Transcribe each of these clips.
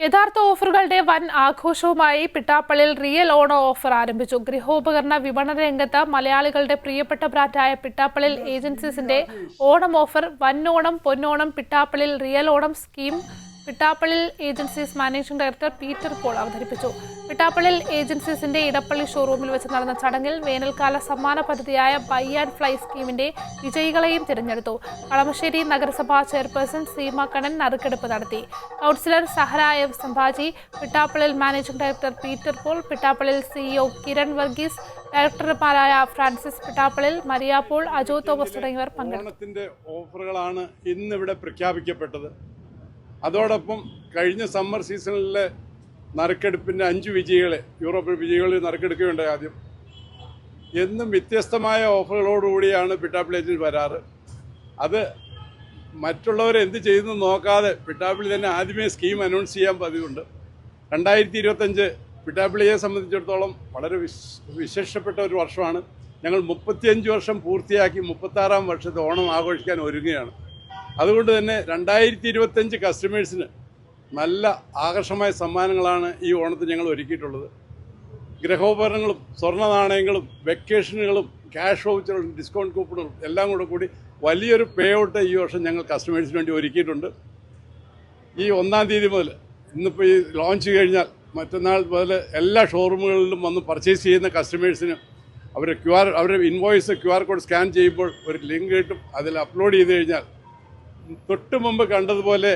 യഥാർത്ഥ ഓഫറുകളുടെ വൻ ആഘോഷവുമായി പിട്ടാപ്പള്ളിയിൽ real ഓണോ offer ആരംഭിച്ചു. ഗൃഹോപകരണ വിപണന രംഗത്ത് മലയാളികളുടെ പ്രിയപ്പെട്ട ബ്രാൻഡായ പിട്ടാപ്പള്ളിൽ ഏജൻസീസിന്റെ ഓണം ഓഫർ വൻ Onam Ponnonam Pittappillil real Onam scheme Pittappillil agencies managing director Peter Paul അവതരിപ്പിച്ചു. വിട്ടാപ്പള്ളിൽ ഏജൻസീസിന്റെ ഇടപ്പള്ളി ഷോറൂമിൽ വെച്ച് നടന്ന ചടങ്ങിൽ വേനൽക്കാല സമ്മാന പദ്ധതിയായ ബൈ ആൻഡ് ഫ്ലൈ സ്കീമിന്റെ വിജയികളെയും തിരഞ്ഞെടുത്തു. കളമശ്ശേരി നഗരസഭാ ചെയർപേഴ്സൺ സീമ കണ്ണൻ നറുക്കെടുപ്പ് നടത്തി. Councillor Sahara Sambhaji Vittappillil managing director Peter Paul Vittappillil CEO Kiran Varghese ഡയറക്ടർമാരായ Francis Pittappillil Maria Paul Ajo Thomas തുടങ്ങിയവർ പങ്കെടുത്തു. ഓഫറുകളാണ് ഇന്നിവിടെ പ്രഖ്യാപിക്കപ്പെട്ടത്. അതോടൊപ്പം കഴിഞ്ഞ സമ്മർ സീസണിലെ നറുക്കെടുപ്പിന്റെ അഞ്ച് വിജയികളെ യൂറോപ്യൻ വിജയികളിൽ നറുക്കെടുക്കുകയുണ്ടായി ആദ്യം. എന്നും വ്യത്യസ്തമായ ഓഫറുകളോടുകൂടിയാണ് പിട്ടാപ്പിളി ഏജൻസി വരാറ്. അത് മറ്റുള്ളവർ എന്ത് ചെയ്യുന്നു നോക്കാതെ പിട്ടാപ്പിളി തന്നെ ആദ്യമേ സ്കീം അനൗൺസ് ചെയ്യാൻ പതിവുണ്ട്. രണ്ടായിരത്തി ഇരുപത്തഞ്ച് പിട്ടാപ്പിളിയെ സംബന്ധിച്ചിടത്തോളം വളരെ വിശ് വിശേഷപ്പെട്ട ഒരു വർഷമാണ്. ഞങ്ങൾ മുപ്പത്തിയഞ്ച് വർഷം പൂർത്തിയാക്കി മുപ്പത്താറാം വർഷത്തെ ഓണം ആഘോഷിക്കാൻ ഒരുങ്ങുകയാണ്. അതുകൊണ്ട് തന്നെ രണ്ടായിരത്തി ഇരുപത്തഞ്ച് കസ്റ്റമേഴ്സിന് നല്ല ആകർഷമായ സമ്മാനങ്ങളാണ് ഈ ഓണത്തിന് ഞങ്ങൾ ഒരുക്കിയിട്ടുള്ളത്. ഗ്രഹോപകരണങ്ങളും സ്വർണ നാണയങ്ങളും വെക്കേഷനുകളും ക്യാഷ് വൗച്ചറുകളും ഡിസ്കൗണ്ട് കൂപ്പണുകളും എല്ലാം കൂടെ കൂടി വലിയൊരു പേ ഔട്ട് ഈ വർഷം ഞങ്ങൾ കസ്റ്റമേഴ്സിന് വേണ്ടി ഒരുക്കിയിട്ടുണ്ട്. ഈ ഒന്നാം തീയതി മുതൽ ഇന്നിപ്പോൾ ഈ ലോഞ്ച് കഴിഞ്ഞാൽ മറ്റന്നാൾ മുതൽ എല്ലാ ഷോറൂമുകളിലും വന്ന് പർച്ചേസ് ചെയ്യുന്ന കസ്റ്റമേഴ്സിന് അവർ ക്യു ആർ അവരുടെ invoice Q R code scan ചെയ്യുമ്പോൾ ഒരു ലിങ്ക് കിട്ടും. അതിൽ അപ്ലോഡ് ചെയ്ത് കഴിഞ്ഞാൽ തൊട്ട് മുമ്പ് കണ്ടതുപോലെ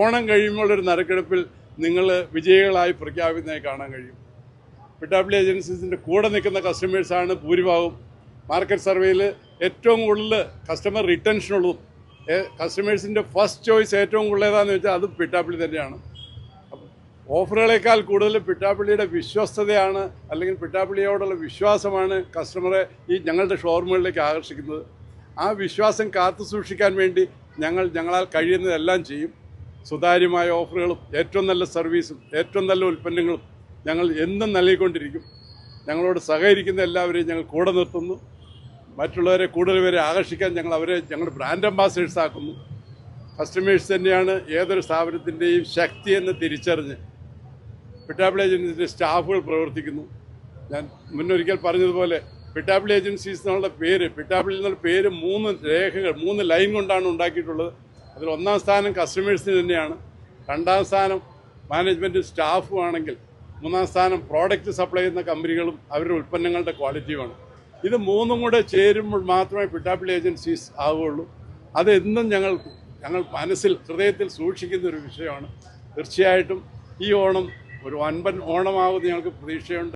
ഓണം കഴിയുമ്പോൾ ഒരു നറുക്കെടുപ്പിൽ നിങ്ങൾ വിജയികളായി പ്രഖ്യാപിക്കുന്നതായി കാണാൻ കഴിയും. പിട്ടാപ്പിളി ഏജൻസീസിന്റെ കൂടെ നിൽക്കുന്ന കസ്റ്റമേഴ്സാണ് ഭൂരിഭാഗം മാർക്കറ്റ് സർവേയിൽ ഏറ്റവും കൂടുതൽ കസ്റ്റമർ റിട്ടൻഷനുള്ളതും കസ്റ്റമേഴ്സിന്റെ ഫസ്റ്റ് ചോയ്സ് ഏറ്റവും കൂടുതൽ ഏതാണെന്ന് വെച്ചാൽ അത് പിട്ടാപ്പിളി തന്നെയാണ്. ഓഫറുകളേക്കാൾ കൂടുതൽ പിട്ടാപ്പിള്ളിയുടെ വിശ്വസ്തതയാണ് അല്ലെങ്കിൽ പിട്ടാപ്പിള്ളിയോടുള്ള വിശ്വാസമാണ് കസ്റ്റമറെ ഈ ഞങ്ങളുടെ ഷോറൂമുകളിലേക്ക് ആകർഷിക്കുന്നത്. ആ വിശ്വാസം കാത്തു സൂക്ഷിക്കാൻ വേണ്ടി ഞങ്ങൾ ഞങ്ങളാൽ കഴിയുന്നതെല്ലാം ചെയ്യും. സുതാര്യമായ ഓഫറുകളും ഏറ്റവും നല്ല സർവീസും ഏറ്റവും നല്ല ഉൽപ്പന്നങ്ങളും ഞങ്ങൾ എന്നും നൽകിക്കൊണ്ടിരിക്കും. ഞങ്ങളോട് സഹകരിക്കുന്ന എല്ലാവരെയും ഞങ്ങൾ കൂടെ നിർത്തുന്നു. മറ്റുള്ളവരെ കൂടുതൽ പേരെ ആകർഷിക്കാൻ ഞങ്ങൾ അവരെ ഞങ്ങളുടെ ബ്രാൻഡ് അംബാസഡേഴ്സ് ആക്കുന്നു. കസ്റ്റമേഴ്സ് തന്നെയാണ് ഏതൊരു സ്ഥാപനത്തിന്റെയും ശക്തി എന്ന് തിരിച്ചറിഞ്ഞ് പിട്ടാപ്പിളി ഏജൻസിന്റെ സ്റ്റാഫുകൾ പ്രവർത്തിക്കുന്നു. ഞാൻ മുന്നൊരിക്കൽ പറഞ്ഞതുപോലെ പിട്ടാപ്പിളി ഏജൻസീസ് എന്നുള്ള പേര് പിട്ടാപ്പിളി എന്നുള്ള പേര് മൂന്ന് രേഖകൾ മൂന്ന് ലൈൻ കൊണ്ടാണ് ഉണ്ടാക്കിയിട്ടുള്ളത്. അതിൽ ഒന്നാം സ്ഥാനം കസ്റ്റമേഴ്സിന് തന്നെയാണ്. രണ്ടാം സ്ഥാനം മാനേജ്മെന്റ് സ്റ്റാഫും ആണെങ്കിൽ മൂന്നാം സ്ഥാനം പ്രോഡക്റ്റ് സപ്ലൈ ചെയ്യുന്ന കമ്പനികളും അവരുടെ ഉൽപ്പന്നങ്ങളുടെ ക്വാളിറ്റിയുമാണ് ഇത് മൂന്നും കൂടെ ചേരുമ്പോൾ മാത്രമേ പിട്ടാപ്പിളി ഏജൻസീസ് ആവുകയുള്ളൂ. അതെന്നും ഞങ്ങൾ ഞങ്ങൾ മനസ്സിൽ ഹൃദയത്തിൽ സൂക്ഷിക്കുന്ന ഒരു വിഷയമാണ്. തീർച്ചയായിട്ടും ഈ ഓണം ഒരു വൻപൻ ഓണമാവുമെന്ന് ഞങ്ങൾക്ക് പ്രതീക്ഷയുണ്ട്.